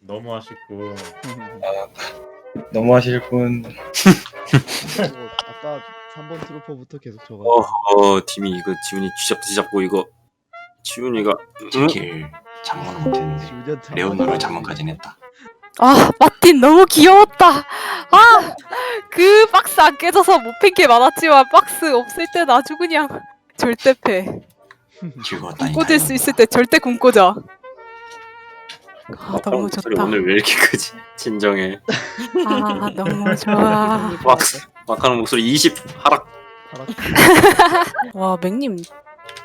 너무 아쉽고 너무 하실 분. 뭐 아까 3번 트루퍼부터 계속 적어. 어허 팀이 이거 지훈이 쥐잡 쥐잡고 이거 지훈이가 응? 제킬 장문 못했는데 레오노를 장문까지 냈다. 아 마틴 너무 귀여웠다. 아 그 박스 안 깨져서 못팬게 많았지만 박스 없을 땐 아주 그냥 절대 패. 즐거웠다니. 꽂을 수 있을 때 절대 굶 꽂아. 아 너무 좋다. 오늘 왜 이렇게 크지? 진정해 아 너무 좋아. 막 막하는 목소리 20 하락 와 맥님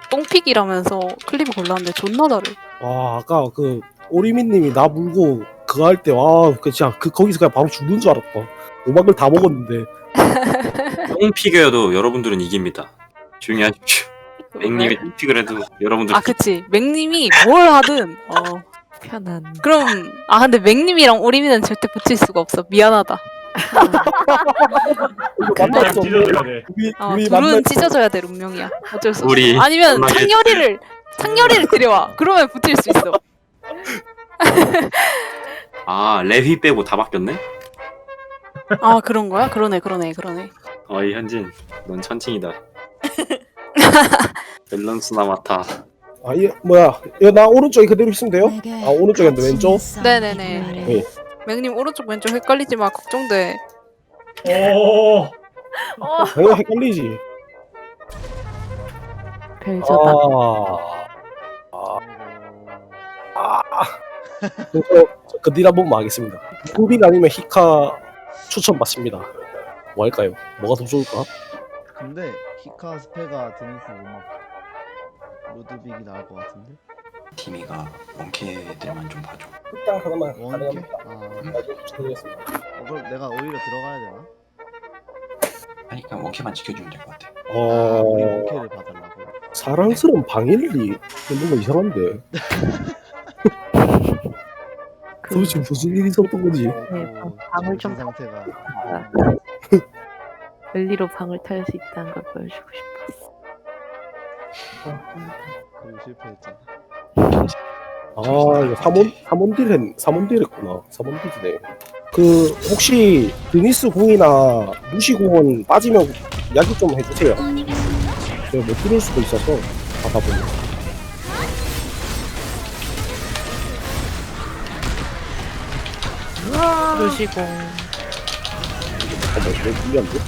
똥픽이라면서 클립 골랐는데 존나 다르. 와 아까 그 오리민님이 나 물고 그거 할 때와그 진짜 그 거기서 그냥 바로 죽는 줄 알았다. 오막을 다 먹었는데 똥픽이어도 여러분들은 이깁니다 조용히 하십시오 맥님이 똥픽을 해도 여러분들 아 그치 맥님이 뭘 하든 어 편안. 그럼 아 근데 맥님이랑 오리미는 절대 붙일 수가 없어 미안하다. 그냥 만났어. 찢어줘야 돼 우리 어, 우리 둘은. 찢어져야 돼 운명이야. 어쩔 수 없어. 우리 아니면 만나게 창렬이를 창렬이를 데려와. 그러면 붙일 수 있어. 아 레휘 빼고 다 바뀌었네? 아 그런 거야? 그러네 그러네 그러네. 어이 현진 넌 천칭이다 밸런스나 맡아 아 이, 뭐야 이거 나 오른쪽에 그대로 있으면 돼요? 아 오른쪽인데 왼쪽? 네네네. 네. 맥님 오른쪽 왼쪽 헷갈리지 마 걱정돼. 오 내가 헷갈리지. 별저다. 아, 아, 저, 저 그딜 한 번만 하겠습니다. 후빈 아니면 히카 추천 받습니다. 뭐 할까요? 뭐가 더 좋을까? 근데 히카 스페가 드니스 음악 루드빅이 나을 것 같은데. 티미가 원캐들만 좀 봐줘. 일단 하나만 원캐? 아, 나중에 추천드리겠습니다. 어, 그럼 내가 오히려 들어가야 되나? 아니 그냥 원캐만 지켜주면 될 것 같아. 아, 우리 어, 원캐를 봐달라고. 사랑스러운 방일리 뭔가 이상한데. 도대체 무슨 일이 있었던 거지? 네, 방- 방을 좀 정신 상태가 엘리로 방을 탈 수 있다는 걸 보여주고 싶었어. 그리고 실패했잖아. 아 이거 삼원 삼원딜 했 삼원딜 했구나 삼원딜이네. 그 혹시 드니스 공이나 루시 공은 빠지면 이야기 좀 해주세요. 제가 못 들을 수도 있어서 가다 보니. 루시공. 잠깐만 왜 불리한데?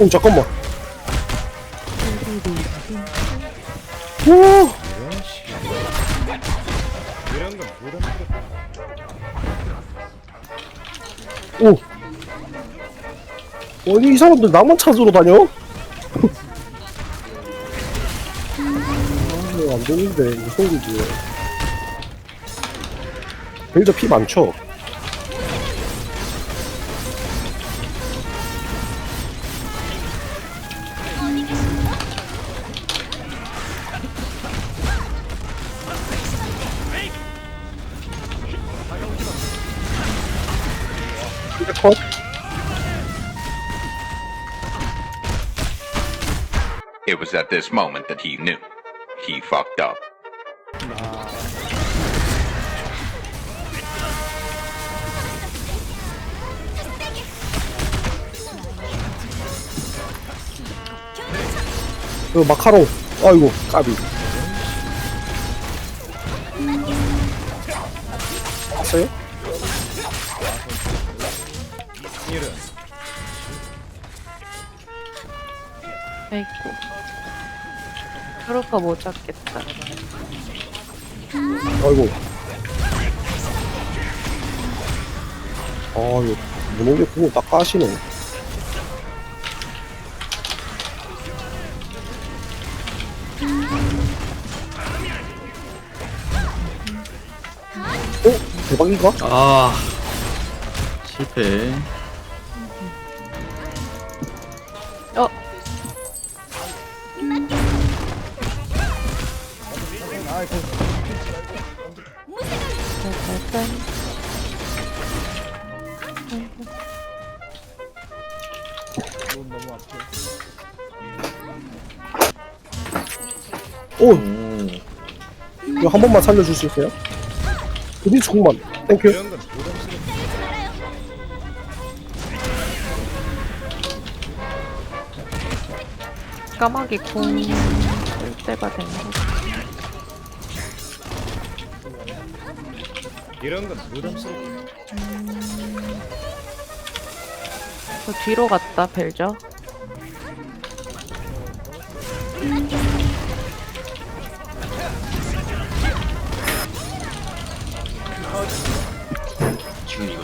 오 잠깐만. 오. 오. 아니 이 사람들 나만 찾으러 다녀? 아, 안 되는데 무슨 일이지? 벨저 피 많죠? 이제 컷. It was at this moment that he knew. He fucked up. 그 마카롱. 아이고 까비. 왔어요? 아이고. 트로퍼 못 잡겠다. 아이고. 아 이거 문옥이 그거 딱 까시네. 대박인가? 아 실패 짠. 오 오. 이거 한 번만 살려줄 수 있어요? 드니스 공만 땡큐 까마귀 궁쓸 때가 된 거. 이런 건 부담스러워 저 뒤로 갔다 벨저.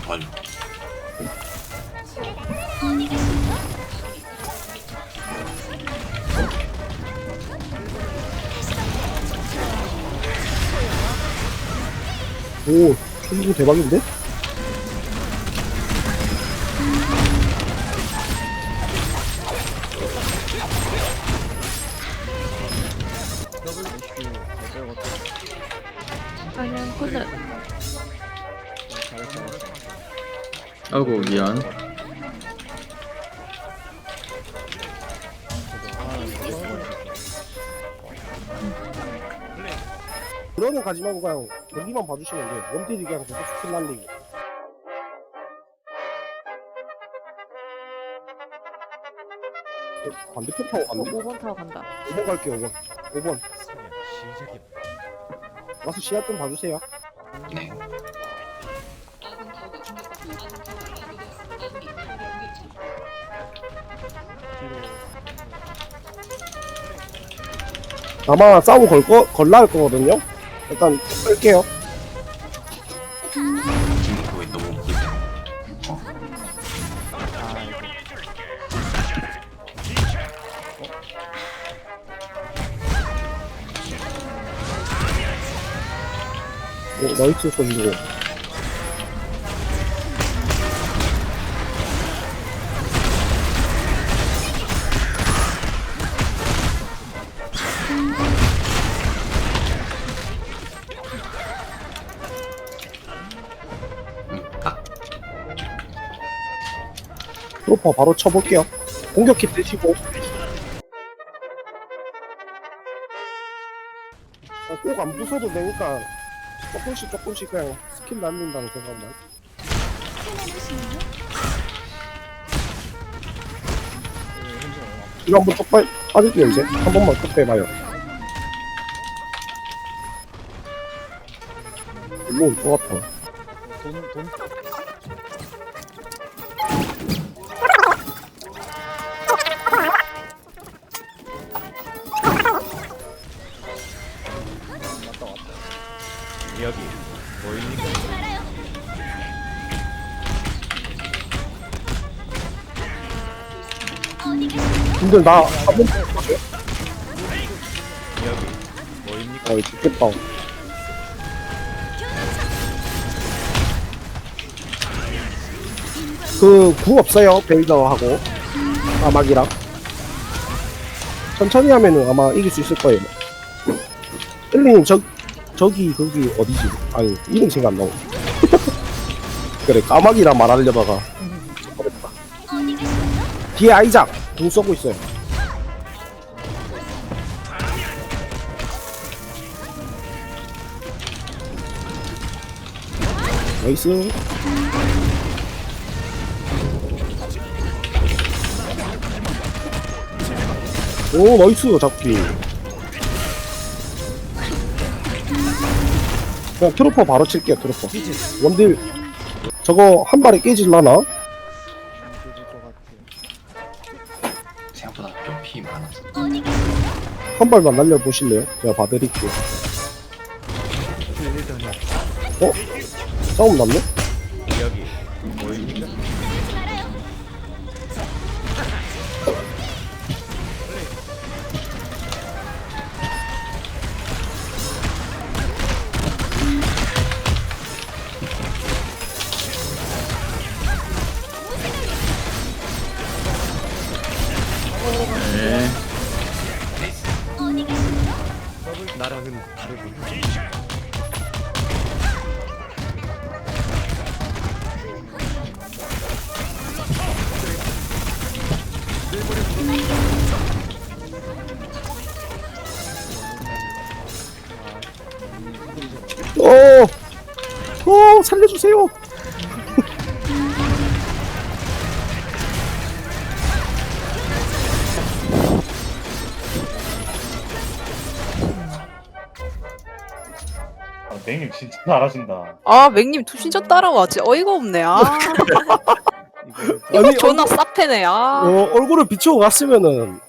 도와줘. 오 초기고 대박인데? 아이고 미안. 그러는 가지 말고 그냥 여기만 봐주시면 돼요. 원딜이 그냥 계속 스킬 날리고. 어, 반대편 타고 갔네 5번 타고 간다. 5번 갈게요 5번. 5번 와서 시야 좀 봐주세요. 네. 아마 싸움 걸 거, 걸라 할 거거든요 일단 끌게요. 어. 오 나이스 손이고 프로퍼 바로 쳐볼게요. 공격키 드시고. 꼭 안 부숴도 되니까 조금씩 조금씩 그냥 스킬 날린다는 생각만 이거 한번 쪽 빠, 빠질게요 이제. 한 번만 쭉 빼봐요. 일로 올것 같아. 돈 돈 근데 나 한번 여기 보입니까? 어 죽겠다. 그구 없어요 베이더하고. 아막이랑. 천천히 하면은 아마 이길 수 있을 거예요. 일링 저 저기 거기 어디지? 아니 이름 생각 안 나오. 그래 까마귀랑 말하려다가. 버렸다 뒤에 아이작 궁 쏘고 있어요. 나이스. 오 나이스 잡기. 그냥 트로퍼 바로 칠게요 트로퍼. 원딜. 저거 한 발에 깨질라나? 한 발만 날려보실래요? 제가 봐드릴게요 어? 싸움 났네? 어, 살려주세요. 아, 맹님 진짜 잘하신다. 아 맥님 투신전 따라와지. 어이가 없네. 아. 이거 이거 아니, 존나 쌉패네. 아. 어, 얼굴을 비추고 갔으면은